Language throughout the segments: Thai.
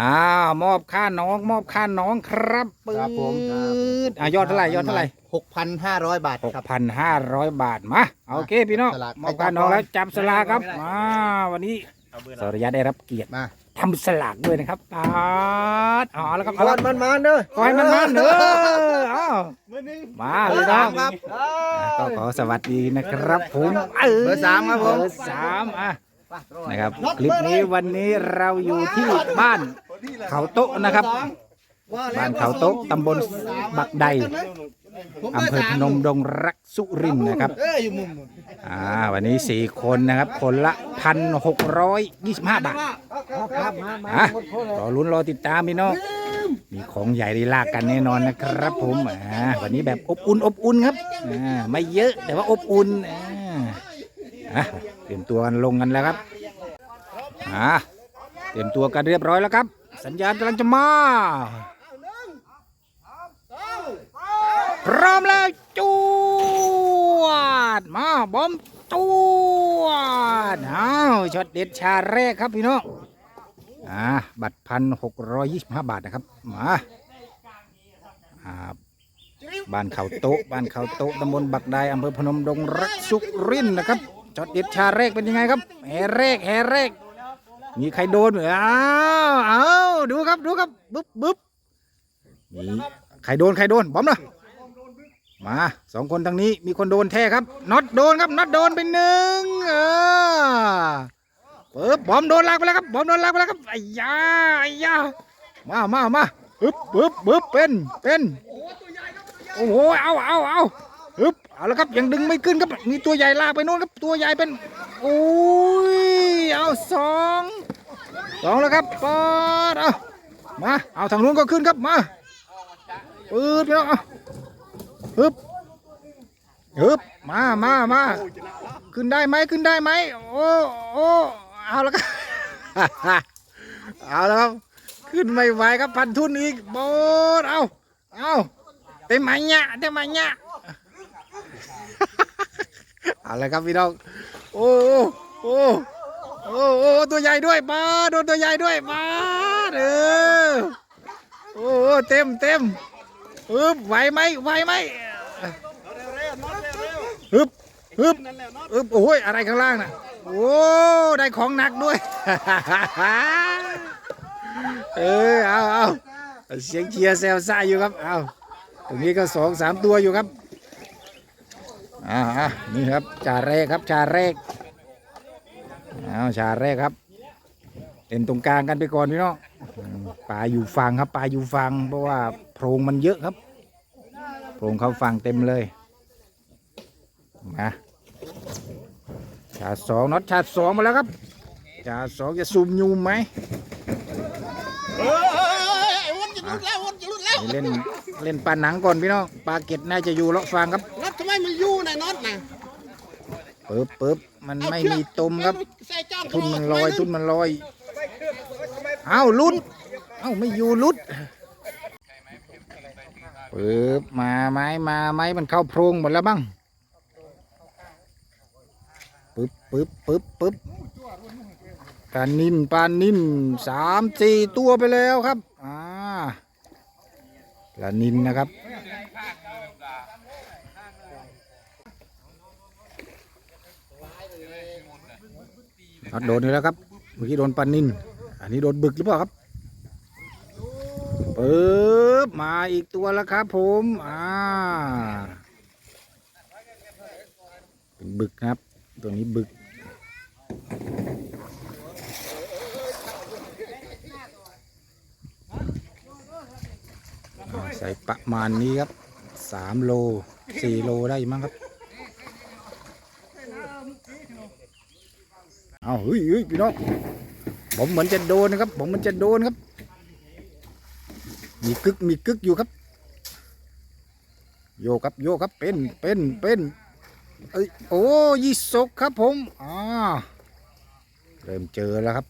อ้าวมอบค่าน้อง มอบค่าน้องครับปืครับผมดอะยอดเท่าไหร่ยอดเท่าไหร่หกพันห้าร้อยบาทหกครับ พันห้าร้อยบาทมาโอเคพี่น้องสลาก มอบค่าน้องแล้วจับสลากครับไม่ได้มาวันนี้สรยะได้รับเกียรติมาทำสลากด้วยนะครับปาดเอาแล้วครับมเอาาละนมันมันเด้อขอให้มันมันเด้อเอามาเลยน้อง ครับ ก็ขอสวัสดีนะครับผมเบอร์สามครับผม เบอร์สามอะนะครับ คลิปนี้วันนี้เราอยู่ที่บ้าน เขาโต๊ะนะครับ บ้านเขาโต๊ะตำบลบักใดอำเภอพนมดงรักสุรินทร์นะครับเอ้ยอยู่มุมนู้นอ่าวันนี้สี่คนนะครับ คนละพันหกร้อยยี่สิบห้าบาทครับมามาอะรอลุ้นรอติดตามพี่น้องมีของใหญ่ได้ลากกันแน่นอนนะครับ ผมอ่าวันนี้แบบอบอุ่นอบอุ่นครับอ่าไม่เยอะแต่ว่าอบอุ่นอ่าอะเตรียมตัวกันลงกันแล้วครับอ่าเตรียมตัวกันเรียบร้อยแล้วครับ สัญญาณกำลังจะมา พร้อมแล้วจวด มาบอมจวดอ้าวช็อตเด็ดชาแรกครับพี่น้องอ่าบัตรพันหกร้อยยี่สิบห้าบาทนะครับ มาอ่าบ้านเขาโต๊ะบ้านเขาโต๊ะตำบลบักไดอำเภอพนมดงรักสุรินนะครับช็อตเด็ดชาแรกเป็นยังไงครับแห่แรกแห่แรก มีใครโดนไหมอ้าวอ้าวดูครับดูครับบึ๊บบึ๊บมีใครโดนใครโดนบอมนะมาสองคนทางนี้มีคนโดนแท้ครับน็อตโดนครับน็อตโดนไปหนึ่งเออปึ๊บบอมโดนลากไปแล้วครับบอมโดนลากไปแล้วครับไอ้ยาไอ้ยามามามาปึ๊บปึ๊บปึ๊บเป็นเป็นโอ้โหเอาเอาเอา ปึ๊บเอาล้วครับยังดึงไม่ขึ้นครับมีตัวใหญ่ลากไปโน่นครับตัวใหญ่เป็นโอ้ยเอาสองสองแล้วครับปอดเอามาเอาทางนู้นก็ขึ้นครับมาปืดไปแล้วเอาฮึบฮึบมามามาขึ้นได้ไหมขึ้นได้ไหมโอ้โอ้เอาแล้วครับเอาแล้วครับขึ้นไม่ไหวครับพันทุนอีกโบดเอาเอาเต็มไหมเนี่ยเต็มไหมเนี่ย เอาเลยครับพี่น้อง โอ้โอ้โอ้โอ้ตัวใหญ่ด้วยมาโดนตัวใหญ่ด้วยมาเออโอ้เต็มเต็มฮึบไหวไหมไหวไหมฮึบฮึบฮึบโอ้ยอะไรข้างล่างน่ะโอ้ได้ของหนักด้วยเออเอาเอาเสียงเชียร์แซวซ่าอยู่ครับเอาตรงนี้ก็สองสามตัวอยู่ครับ อ่าอะนี่ครับชาแรกครับชาแรกเอาชาแรกครับเล่นตรงกลางกันไปก่อนพี่น้องปลาอยู่ฝั่งครับปลาอยู่ฝั่งเพราะว่าโพรงมันเยอะครับโพรงเขาฝั่งเต็มเลยมาชาสองน็อตชาสองมาแล้วครับชาสองจะซูมยูมไหมเล่นเล่นปลาหนังก่อนพี่น้องปลาเก็ดน่าจะอยู่เลาะฟางครับ มมันอยู่ในน็อตนะปึ๊บปึ๊บมันไม่มีตมครับ ใส่จ้อนทุนมันลอยทุนมันลอย เอาลุดเอาไม่อยู่ลุดปึ๊บมาไหมมาไหมมันเข้าโพรงหมดแล้วบ้างปึ๊บปึ๊บปึ๊บปึ๊บปลานินปลานินสามสี่ตัวไปแล้วครับ อ่าปลานินนะครับ เอาโดนอยู่แล้วครับ เมื่อกี้โดนปานิน อันนี้โดนบึกหรือเปล่าครับปึ๊บมาอีกตัวแล้วครับ ผมอ่าเป็นบึกครับ ตัวนี้บึก ใส่ประมาณนี้ครับสามโลสี่โลได้มั้งครับ เอาเฮ้ยเฮ้ยพี่น้องผมเหมือนจะโดนนะครับ ผมเหมันจะโดนครับ มีกึกมีกึกอยู่ครับ โยครับโยครับเป็นเป็นเป็นเอ้ยโอ้ยี่สกครับผมอ่าเริ่มเจอแล้วครับ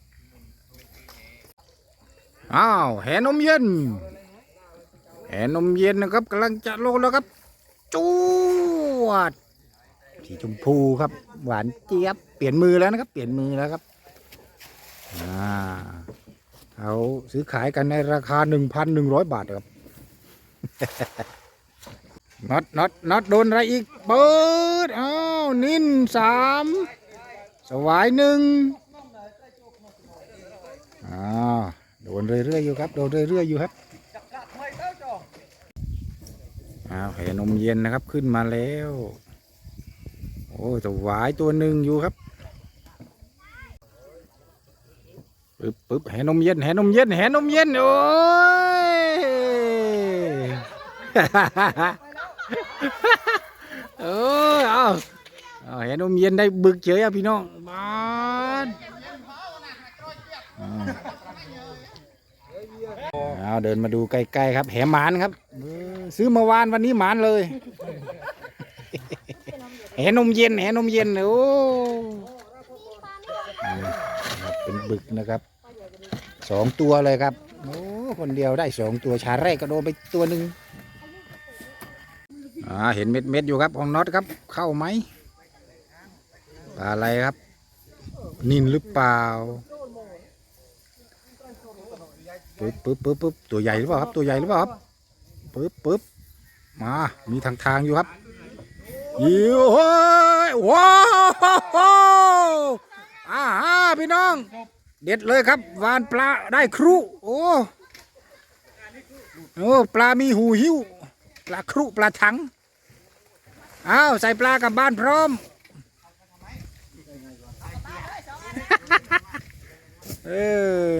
อ้าวแหนมเย็นแหนมเย็นนะครับกำลังจะลงแล้วครับจวด สีชมพูครับ หวานเจี๊ยบ เปลี่ยนมือแล้วนะครับ เปลี่ยนมือแล้วครับอ่าเอาซื้อขายกันในราคาหนึ่งพันหนึ่งร้อยบาทครับน็อตน็อตน็อตโดนอะไรอีก เปิดอ้าวนิ่นสามสวายหนึ่งอ้าวโดนเรื่อยๆอยู่ครับ โดนเรื่อยๆอยู่ครับอ้าวเห็นนมเย็นนะครับขึ้นมาแล้ว โอ้สวายตัวหนึ่งอยู่ครับปึ๊บปึ๊บแหนมเย็นแหนมเย็นแหนมเย็นโอ้ยเออเอาเอาแหนมเย็นได้บึกเฉยอะพี่น้องบานเอาเดินมาดูใกล้ๆครับแหหมานครับ ซื้อเมื่อวานวันนี้หมานเลย แหนมเย็นแหนมเย็นโอ้เป็นบึกนะครับสองตัวเลยครับโอ้คนเดียวได้สองตัวชาแรกก็โดนไปตัวหนึ่งอ่าเห็นเม็ดเม็ดอยู่ครับของน็อตครับ เข้าไหมปลาอะไรครับ นินหรือเปล่าปึ๊บปึ๊บปึ๊บปึ๊บตัวใหญ่หรือเปล่าครับตัวใหญ่หรือเปล่าครับปึ๊บปึ๊บมา มีทางทางอยู่ครับ ยิวเฮ้ยว้าวอาฮาพี่น้อง เด็ดเลยครับวานปลาได้ครุโอ้โอ้ปลามีหูหิ้วปลาครุปลาถังอ้าวใส่ปลากลับบ้านพร้อมเออ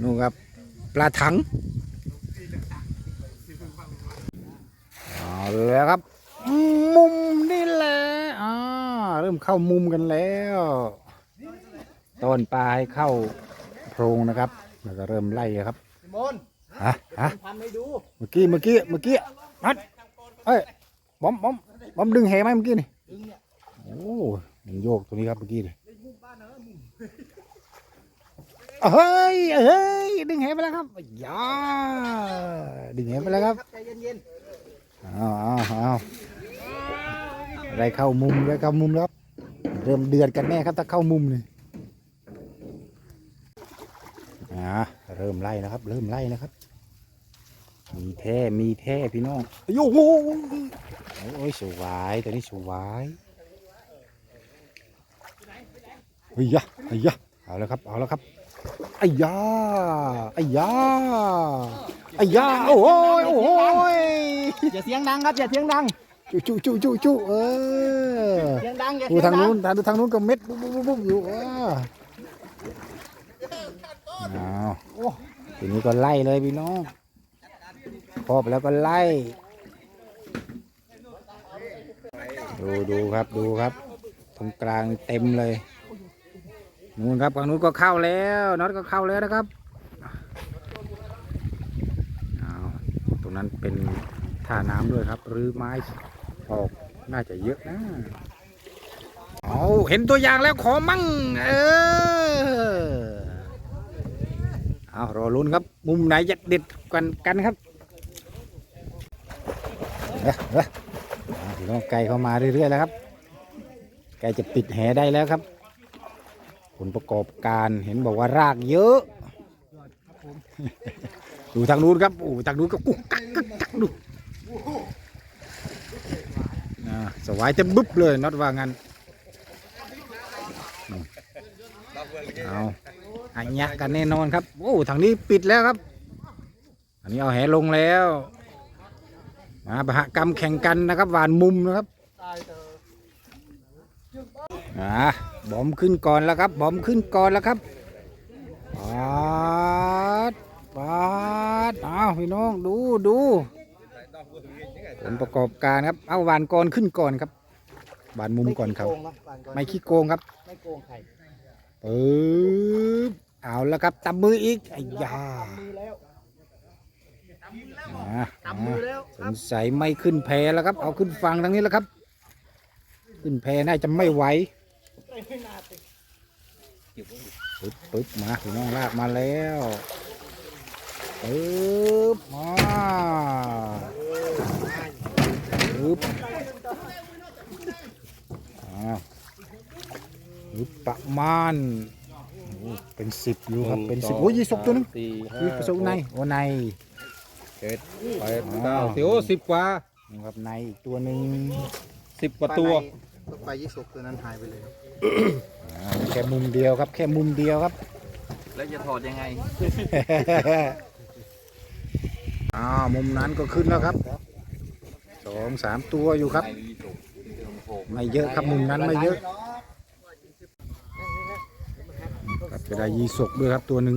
นู่นครับ ปลาถังเอาเลยครับ มุมนี่แหละอ่าเริ่มเข้ามุมกันแล้วต้อนปลาให้เข้าโพรงนะครับ แล้วก็เริ่มไล่ครับมนฮะฮะทำให้ดูเมื่อกี้เมื่อกี้เมื่อกี้นัดเอ้ยบอมบอมบอมดึงแหไหมเมื่อกี้นี่โอ้มันโยกตัวนี้ครับเมื่อกี้นี่เฮ้ยเฮ้ยดึงแหไปแล้วครับยาดึงแหไปแล้วครับใจเย็นอ้าวอ้าวอ้าว อะไรเข้ามุมอะไรเข้ามุมแล้วครับเริ่มเดือดกันแน่ครับถ้าเข้ามุมนี่อ่าเริ่มไล่นะครับ เริ่มไล่นะครับ มีแท้มีแท้พี่น้องโอ้โหโอ้ยสวายตัวนี้สวายเฮ้ยยะเฮ้ยยะเอาแล้วครับ เอาแล้วครับไอ้ยาไอ้ยาไอ้ยาโอ้ยโอ้ยๆอย่าเสียงดังครับอย่าเสียงดัง จุจุจุจุจุเออเสียงดังอย่าดูเสียงทางดันู้งนทางดูทางนู้นก็เม็ดปุ๊บปุ๊บปุ๊บอยู่เออเอาทีนี้ก็ไล่เลยพี่น้องครอบแล้วก็ไล่ ดูดูครับดูครับ ตรงกลางเต็มเลยนู่นครับฝั่งนู้นก็เข้าแล้วน็อตก็เข้าแล้วนะครับเอาตรงนั้นเป็นท่าน้ำด้วยครับรื้อไม้ ออกน่าจะเยอะนะเอาเห็นตัวอย่างแล้วขอมั่ง เออเอารอลุ้นครับ มุมไหนจะเด็ดกันกันครับเอ้ยเอ้ยเอาพี่น้องไก่เข้ามาเรื่อยๆแล้วครับใกล้จะปิดแหได้แล้วครับ ผลประกอบการเห็นบอกว่ารากเยอะดูทางนู้นครับโอ้ทางนู้นก็กุ๊กกักกักดู สวายจะบึ๊บเลยน็อตว่างั้นเอาอันยะกันแน่นอนครับโอ้ทางนี้ปิดแล้วครับ อันนี้เอาแหลงแล้วมาบหกรรมแข่งกันนะครับหวานมุมนะครับอ่าบอมขึ้นก่อนแล้วครับ บอมขึ้นก่อนแล้วครับปาดปาดอ้าวพี่น้องดูดู ผลประกอบการครับ เอาหวานก่อนขึ้นก่อนครับหวานมุมก่อนครับ ไม่ขี้โกงครับ ไม่โกงใครปึ๊บเอาแล้วครับตบมืออีกไอ้ยามือแล้วอ่าตำมือแล้วสงสัยไม่ขึ้นแพแล้วครับ เอาขึ้นฝั่งทางนี้แล้วครับ ขึ้นแพน่าจะไม่ไหวปึ๊บปึ๊บมาพี่น้องลากมาแล้วปึ๊บมา ปึ๊บอ้าวปึ๊บประมาณโอ้เป็นสิบอยู่ครับ เป็นสิบโอ้ยยี่สกตัวนึงสี่ห้ายี่สกในโอ้ในเจ็ดแปดเก้าสิบโอ้สิบกว่านี่ครับในอีกตัวหนึ่งสิบกว่าตัวต้องไปยี่สกตัวนั้นหายไปเลยครับอ่าแค่มุมเดียวครับ แค่มุมเดียวครับ แล้วจะถอดยังไงอ่ามุมนั้นก็ขึ้นแล้วครับ สองสามตัวอยู่ครับ ไม่เยอะครับมุมนั้นไม่เยอะครับจะได้ยีสกด้วยครับตัวหนึ่ง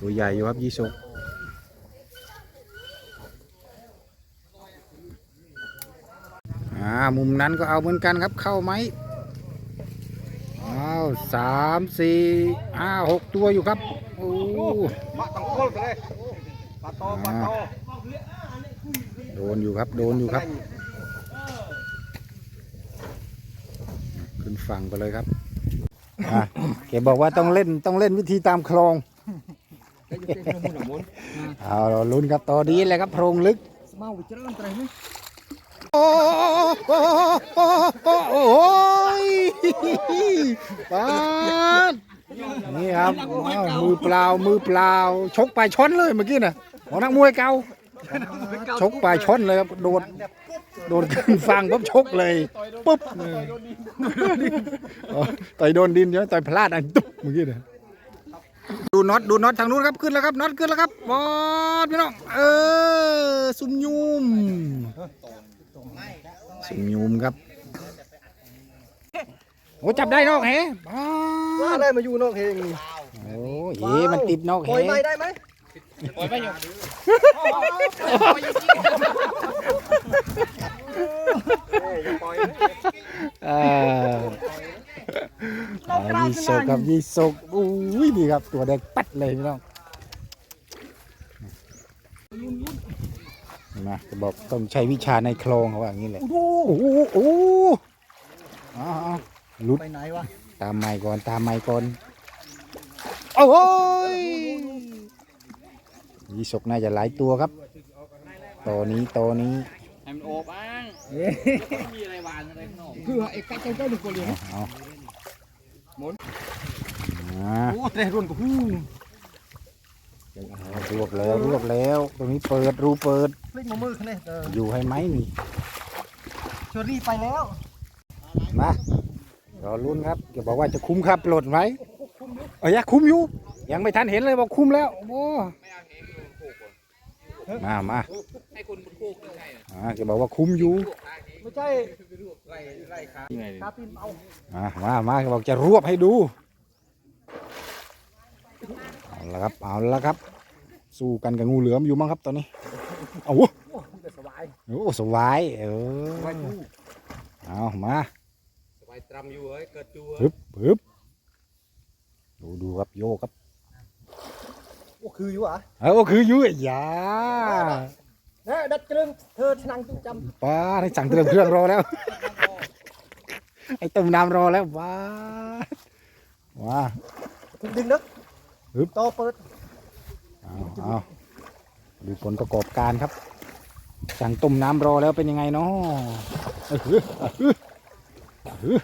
ตัวใหญ่อยู่ครับยีสกอ่ามุมนั้นก็เอาเหมือนกันครับเข้าไหมอ้าวสามสี่ห้าหกตัวอยู่ครับโอ้มาต้องโคตรเลยปลาโตปลาโตโดนอยู่ครับ โดนอยู่ครับ ขึ้นฝั่งไปเลยครับอะแกบอกว่าต้องเล่นต้องเล่นวิธีตามคลอง เอาเราลุ้นครับตอนนี้แหละครับโพรงลึกเมาไปเจริญอะไรไหมโอ้โอ้โอ้โอ้โอ้ยปาดนี่ครับอ้าวมือเปล่ามือเปล่า ชกไปช้อนเลยเมื่อกี้น่ะของนักมวยเก่า ชกไปช้อนเลยครับโดดโดดขึ้นฟังปุ๊บชกเลยปุ๊บอ๋อต่อยโดนดินใช่ไหมต่อยพลาดอันตุ๊บเมื่อกี้น่ะดูน็อตดูน็อตทางนู้นครับขึ้นแล้วครับน็อตขึ้นแล้วครับบอสพี่น้องเออซุ่มยุมสิงยุมครับโอ้จับได้นอกแหบ้าว่าได้มาอยู่นอกเฮงนี่โอ้เอ๋มันติดนอกแหปล่อยไม่ได้ไหม ปล่อยไม่หยกเอออ่ายี่สกครับยี่สกอุ้ยดีครับตัวแดงปัดเลยพี่น้องมาจะบอกต้องใช้วิชาในคลองเขาว่าอย่างนี้แหละโอ้โหโอ้โหอ๋อลุดไปไหนวะตามไม้ก่อนตามไม้ก่อนโอ้ย ยี่สกน่าจะหลายตัวครับตัวนี้ตัวนี้ให้มันโอบอ้างไม่มีอะไรหวานอะไรข้างนอกเพื่อไอ้กัดเจ้าหนึ่งคนเลยเอาหมุนอ่าโอ้แต่รุ่นกูฮู้เอารวบแล้วรวบแล้ว ตรงนี้เปิดรูเปิดพลิกมือมือคะแนนเอออยู่ให้ไหมนี่เชอรี่ไปแล้วมารอลุ้นครับจะบอกว่าจะคุ้มครับปลดไหมเอ้ยคุ้มอยู่ยังไม่ทันเห็นเลยบอกคุ้มแล้วโอ้ มามาให้คนบนโคกใช่ไหมอ่าจะบอกว่าคุ้มอยู่ไม่ใช่ไล่ไล่ขายังไงตาตีนเอาอ่ามามาจะบอกจะรวบให้ดูเอาละครับเอาละครับ สู้กันกับงูเหลือมอยู่มั้งครับตอนนี้เอาวะโอ้แต่สบายโอ้สวายเออเอามาสบายตรำอยู่เฮ้ยเกิดจูฮึบฮึบดูดูครับโยกครับ โอ้คืออยู่อะเออคืออยุ่ยยาเนี่ยดัดเจริญเธอชนังตุ้จำป้าให้สั่งเตรียมเครื่องรอแล้ว ไอ้ต้มน้ำรอแล้วว้าว้าดึงนึกฮึบต่อเปิดเอาเอาดูผลประกอบการครับ สั่งต้มน้ำรอแล้วเป็นยังไงเนาะเออเออเออ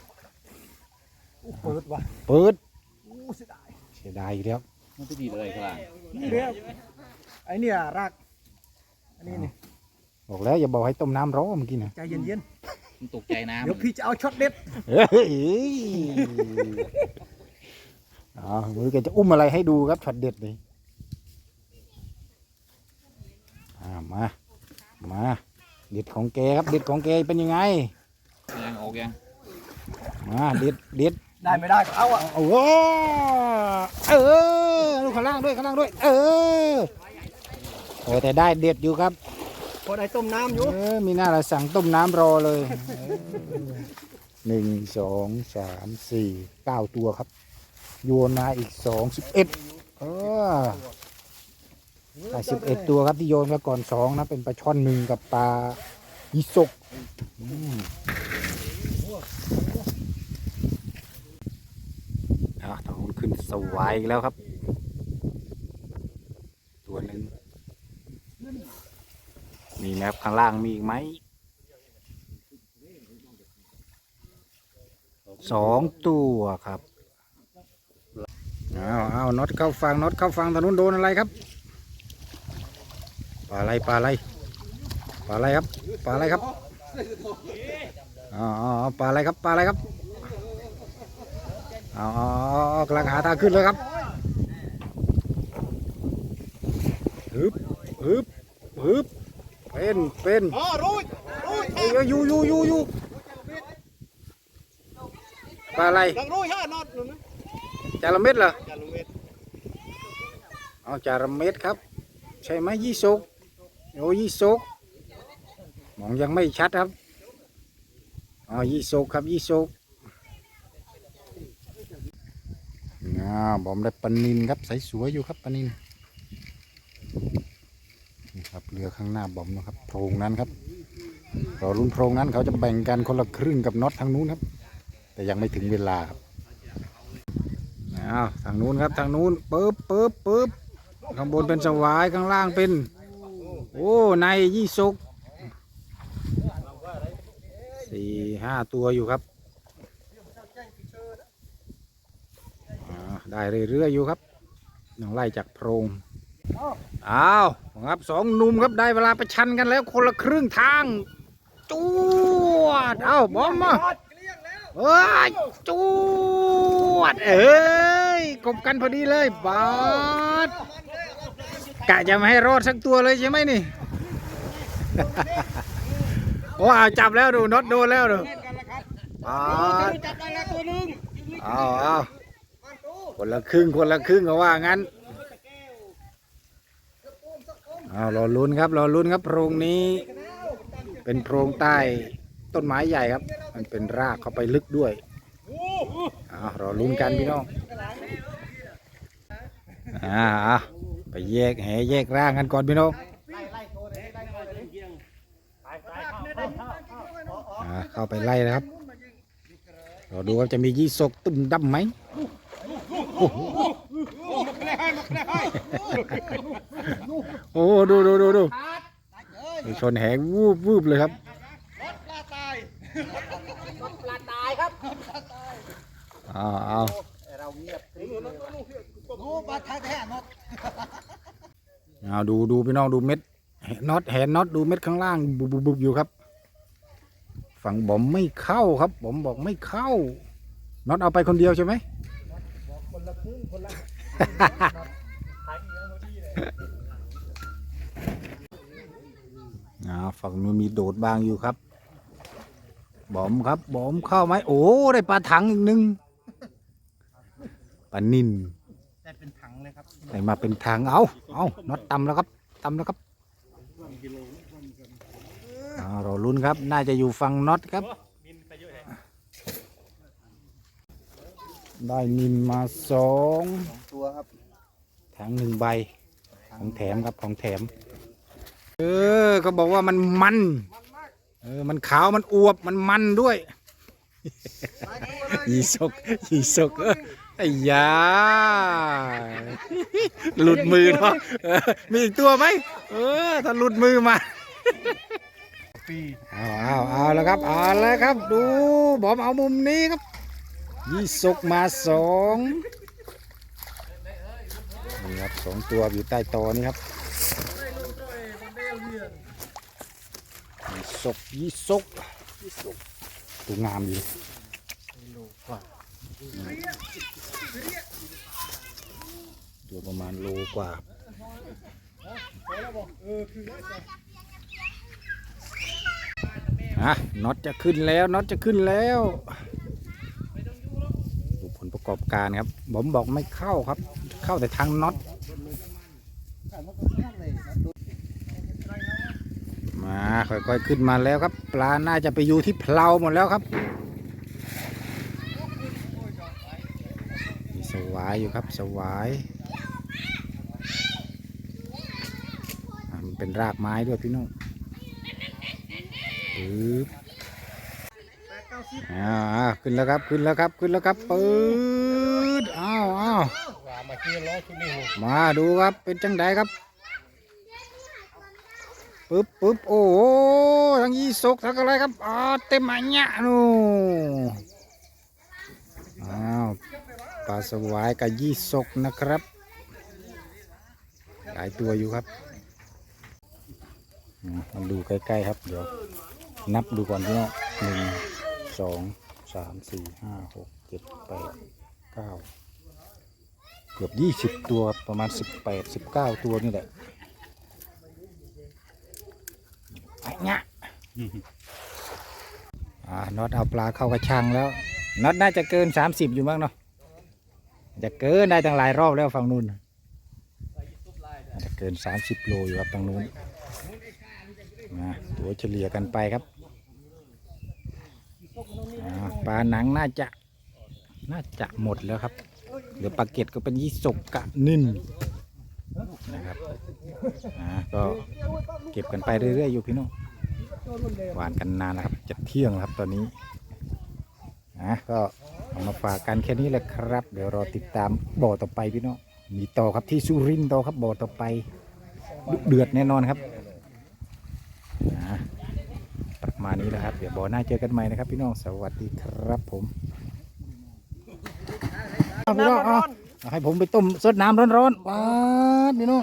โอ้เปิดว่ะเปิดโอ้เสียดายเสียดายอีกแล้ว มันจะดีเลยข้างล่างนี่เรียกไอ้เนี่ยรากอันนี้นี่บอกแล้วอย่าบอกให้ต้มน้ำรอเมื่อกี้นะใจเย็นมันตกใจๆน้ำเดี๋ยวพี่จะเอาช็อตเด็ดเฮ้ยอ๋อมือแกจะอุ้มอะไรให้ดูครับช็อตเด็ดเลยอ่ามามาเด็ดของแกครับเด็ดของแกเป็นยังไง ยังออกยังมาเด็ดเด็ด ได้ไม่ได้ก็เอาอะโอ้โหเออ ดูข้างล่างด้วยข้างล่างด้วย เออโอ้แต่ได้เด็ดอยู่ครับพอได้ต้มน้ำอยู่ เออมีหน้าเราสั่งต้มน้ำรอเลยเออหนึ่งสองสามสี่เก้าตัวครับ โยนมาอีกสองสิบเอ็ดเออได้สิบเอ็ดตัวครับที่โยนมาก่อนสองนะ เป็นปลาช่อนหนึ่งกับปลายิสกอืมอะทางนู้นขึ้นสวายอีกแล้วครับ ตัวหนึ่งมีแมปข้างล่างมีอีกไหมสองตัวครับอ้าวอ้าวน็อตเข้าฟังน็อตเข้าฟังทางนู้นโดนอะไรครับปลาอะไรปลาอะไรปลาอะไรครับปลาอะไรครับอ๋ออ๋ออ๋อปลาอะไรครับปลาอะไรครับอ๋ออ๋ออ๋อกำลังหาทางขึ้นเลยครับ ฮึบฮึบฮึบเป็นเป็นอ๋อรู้รู้เอ้ยอยู่อยู่อยู่อยู่ปลาอะไรดังรู้ฮะนอดนู่นนะจาระเม็ดเหรอจารุเวทเอาจาระเม็ดครับ ใช่ไหมยี่สกโอ้ยี่สกมองยังไม่ชัดครับอ๋อยี่สกครับยี่สกอ่าบอมได้ปลานินครับใสสวยอยู่ครับปลานิน นี่ครับเรือข้างหน้าบอมนะครับโพรงนั้นครับรอรุ่นโพรงนั้นเขาจะแบ่งกันคนละครึ่งกับน็อตทางนู้นครับ แต่ยังไม่ถึงเวลาครับอ้าวทางนู้นครับทางนู้นปึ๊บปึ๊บปึ๊บข้างบนเป็นสวายข้างล่างเป็น โอ้ในยี่สุกสี่ห้าตัวอยู่ครับได้เรื่อยๆอยู่ครับยังไล่จากโพรง อ้าวครับสองหนุ่มครับได้เวลาประชันกันแล้วคนละครึ่งทางจวดเอ้าบอมมาเอ้ยจวดเอ้ยกบกันพอดีเลยบาดกะจะไม่ให้รอดสักตัวเลยใช่ไหมนี่โอ้เอาจับแล้วดูน็อตโดนแล้วดูปาดจับได้แล้วตัวหนึงเอาเอาคนละครึ่งคนละครึ่งก็ว่างั้น เอารอลุ้นครับรอลุ้นครับโพรงนี้ เป็นโพรงใต้ต้นไม้ใหญ่ครับ มันเป็นรากเข้าไปลึกด้วยเอารอลุ้นกันพี่น้องอ่าไปแยกแหแยกร่างกันก่อนพี่น้องเข้าไปไล่นะครับเราดูว่าจะมียี่สกตุ่มดำไหมโอ้โห โอ้โหดูดูดูดูดูชนแหงวูบวูบเลยครับปลาตายเอาเอาโอ้ปลาตายแท้นอดเอาดูดูพี่น้องดูเม็ดแหน็อตแหนน็อตดูเม็ดข้างล่างบุบบุบบุบอยู่ครับ ฝั่งบอมไม่เข้าครับบอมบอกไม่เข้าน็อตเอาไปคนเดียวใช่ไหมอ่า ฝั่งนู้นมีโดดบางอยู่ครับ บอมครับ บอมเข้าไหมโอ้ ได้ปลาถังอีกหนึ่งปลานินแต่เป็นถังเลยครับได้มาเป็นทางเอาเอาน็อตต่ำแล้วครับต่ำแล้วครับเอาเราลุ้นครับ น่าจะอยู่ฝั่งน็อตครับ ได้นินมาสองตัวครับถังหนึ่งใบ ของแถมครับของแถม เออเขาบอกว่ามันมันเออมันขาวมันอวบมันมันด้วยยีสกยีสกเออไอ้ยาหลุดมือเนาะเออมีอีกตัวไหมเออถ้าหลุดมือมาปีเอาเอาเอาแล้วครับเอาแล้วครับ ดูบอมเอามุมนี้ครับยี่สกมาสอง นี่ครับสองตัวอยู่ใต้ตอนี่ครับยี่สกยี่สกตัวงามอยู่ตัวประมาณโลกว่าอะน็อตจะขึ้นแล้วน็อตจะขึ้นแล้วดูผลประกอบการครับผมบอกไม่เข้าครับ เข้าแต่ทางน็อตมาค่อยๆขึ้นมาแล้วครับ ปลาน่าจะไปอยู่ที่เพลาหมดแล้วครับมีสวายอยู่ครับสวายมันเป็นรากไม้ด้วยพี่น้องปึ๊บอ่าขึ้นแล้วครับขึ้นแล้วครับขึ้นแล้วครับปื๊บ ดอ้าวอ้าวว่ามาเกี่ยวล้อชุดนี้หูมาดูครับเป็นจังไดครับปึ๊บปึ๊บโอ้โหทั้งยี่สกทั้งอะไรครับอ่าเต็มอันเนี้ยนู่อ้าวปลาสวายกับยี่สกนะครับ หลายตัวอยู่ครับอืมมาดูใกล้ๆครับ เดี๋ยว นับดูก่อนพี่น้องหนึ่งสองสามสี่ห้าหกเจ็ดแปด เก้าเกือบยี่สิบตัวประมาณสิบแปดสิบเก้าตัวนี่แหละไอ้เนี้ยอ่าน็อตเอาปลาเข้ากระชังแล้วน็อตน่าจะเกินสามสิบอยู่มั้งเนาะจะเกินได้ตั้งหลายรอบแล้วฝั่งนู้นจะเกินสามสิบโลอยู่ครับฝั่งนู้นนะตัวเฉลี่ยกันไปครับปลาหนังน่าจะ น่าจะหมดแล้วครับเหลือปลาเก็ดก็เป็นยี่สกกะนิ่นนะครับอ่าก็เก็บกันไปเรื่อยๆอยู่พี่น้องหวานกันนานแล้วครับจะเที่ยงแล้วครับตอนนี้อะก็เอามาฝากกันแค่นี้แหละครับ เดี๋ยวรอติดตามบ่อต่อไปพี่น้องมีต่อครับที่สุรินทร์ต่อครับบ่อต่อไปดุเดือดแน่นอนครับอะประมาณนี้แหละครับ เดี๋ยวบ่อหน้าเจอกันใหม่นะครับ พี่น้องสวัสดีครับผม พี่น้องเอาเอาให้ผมไปต้มสดน้ำร้อนๆว้าดพี่น้อง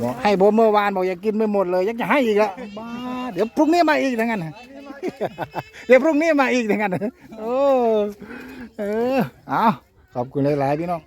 บอกให้ผมเมื่อวานบอกอย่ากินไม่หมดเลยยังจะให้อีกละบ้าดเดี๋ยวพรุ่งนี้มาอีกทั้งนั้นเดี๋ยวพรุ่งนี้มาอีกทั้งนั้นโอ้เออเอาขอบคุณหลายๆพี่น้อง